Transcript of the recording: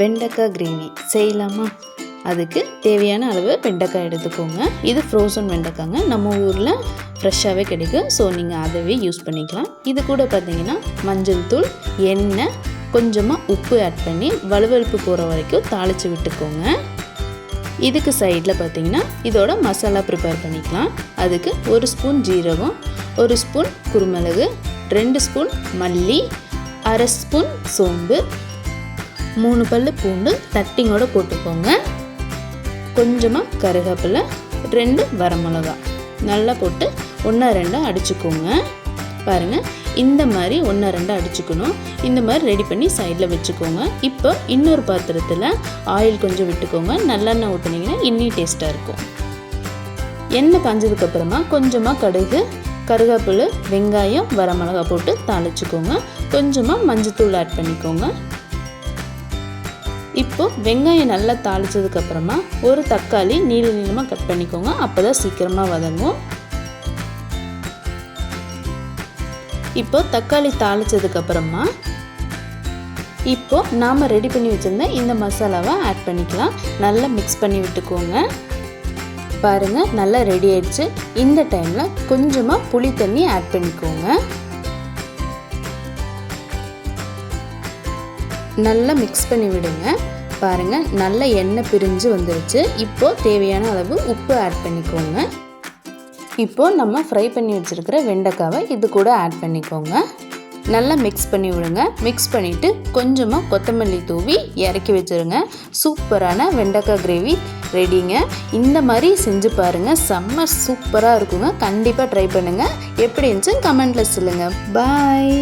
வெண்டைக்காய் கிரேவி செய்யலாமா? அதுக்கு தேவையான அளவு வெண்டைக்காய் எடுத்துக்கோங்க. இது ஃப்ரோசன் வெண்டைக்காங்க. நம்ம ஊரில் ஃப்ரெஷ்ஷாகவே கிடைக்கும். ஸோ நீங்கள் அதவே யூஸ் பண்ணிக்கலாம். இது கூட பார்த்தீங்கன்னா மஞ்சள் தூள் எண்ணெய் கொஞ்சமாக உப்பு ஆட் பண்ணி வலுவலுப்பு போகிற வரைக்கும் தாளித்து விட்டுக்கோங்க. இதுக்கு சைடில் பார்த்தீங்கன்னா இதோட மசாலா ப்ரிப்பேர் பண்ணிக்கலாம். அதுக்கு ஒரு ஸ்பூன் ஜீரகம் ஒரு ஸ்பூன் குருமிளகு ரெண்டு ஸ்பூன் மல்லி அரை ஸ்பூன் சோம்பு மூணு பல்லு பூண்டு தட்டிங்கோடு போட்டுக்கோங்க. கொஞ்சமாக கருவேப்பிலை ரெண்டு வரமிளகா. நல்லா போட்டு ஒன்றா ரெண்டாக அடிச்சுக்கோங்க. பாருங்கள் இந்த மாதிரி ஒன்றா ரெண்டாக அடிச்சுக்கணும். இந்த மாதிரி ரெடி பண்ணி சைடில் வச்சுக்கோங்க. இப்போ இன்னொரு பாத்திரத்தில் ஆயில் கொஞ்சம் விட்டுக்கோங்க. நல்லெண்ணெய் ஊற்றுனீங்கன்னா இன்னி டேஸ்ட்டாக இருக்கும். எண்ணெய் காஞ்சதுக்கப்புறமா கொஞ்சமாக கடுகு கருவேப்பிலை வெங்காயம் வரமிளகா போட்டு தாளிச்சுக்கோங்க. கொஞ்சமாக மஞ்சத்தூள் ஆட் பண்ணிக்கோங்க. இப்போ வெங்காயம் நல்லா தாளிச்சதுக்கப்புறமா ஒரு தக்காளி நீள நீளமாக கட் பண்ணிக்கோங்க. அப்போ தான் சீக்கிரமாக வதங்கும். இப்போ தக்காளி தாளிச்சதுக்கப்புறமா இப்போ நாம் ரெடி பண்ணி வச்சுருந்த இந்த மசாலாவை ஆட் பண்ணிக்கலாம். நல்லா மிக்ஸ் பண்ணி விட்டுக்கோங்க. பாருங்கள் நல்லா ரெடி ஆயிடுச்சு. இந்த டைமில் கொஞ்சமாக புளி தண்ணி ஆட் பண்ணிக்கோங்க. நல்லா மிக்ஸ் பண்ணி விடுங்க. பாருங்கள் நல்ல எண்ணெய் பிரிஞ்சு வந்துருச்சு. இப்போது தேவையான அளவு உப்பு ஆட் பண்ணிக்கோங்க. இப்போது நம்ம ஃப்ரை பண்ணி வச்சுருக்கிற வெண்டைக்காவை இது கூட ஆட் பண்ணிக்கோங்க. நல்லா மிக்ஸ் பண்ணி விடுங்க. மிக்ஸ் பண்ணிவிட்டு கொஞ்சமாக கொத்தமல்லி தூவி இறக்கி வச்சுருங்க. சூப்பரான வெண்டைக்காய் கிரேவி ரெடிங்க இந்த மாதிரி செஞ்சு பாருங்கள் செம்ம சூப்பராக இருக்குங்க. கண்டிப்பாக ட்ரை பண்ணுங்கள் எப்படி இருந்துச்சு கமெண்ட்டில் சொல்லுங்கள் பாய்